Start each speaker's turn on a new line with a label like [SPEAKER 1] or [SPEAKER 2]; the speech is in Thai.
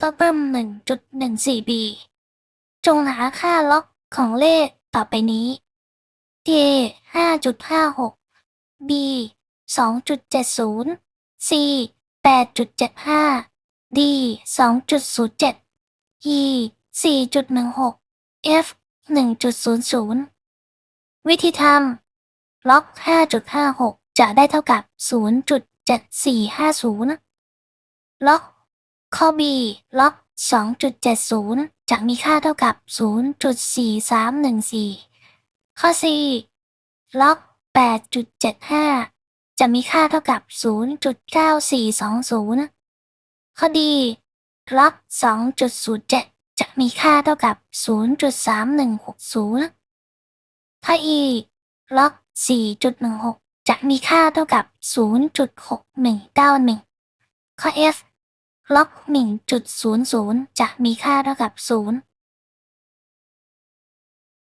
[SPEAKER 1] ก็เพิ่ม 1.14b จงหาค่าล็อกของเลขต่อไปนี้ a 5.56 b 2.70 c 8.75 d 2.07 e 4.16 f 1.00วิธีทำล็อก5.56จะได้เท่ากับ0.7450ล็อก ข้อ b ล็อก 2.70 จะมีค่าเท่ากับ 0.4314 ข้อ c ล็อก 8.75 จะมีค่าเท่ากับ 0.9420 ข้อ d ล็อก 2.07 จะมีค่าเท่ากับ 0.3160 ข้อ e ล็อก 4.16 จะมีค่าเท่ากับ 0.6191 ข้อ f ล็อก1.00 จะมีค่าเท่ากับ 0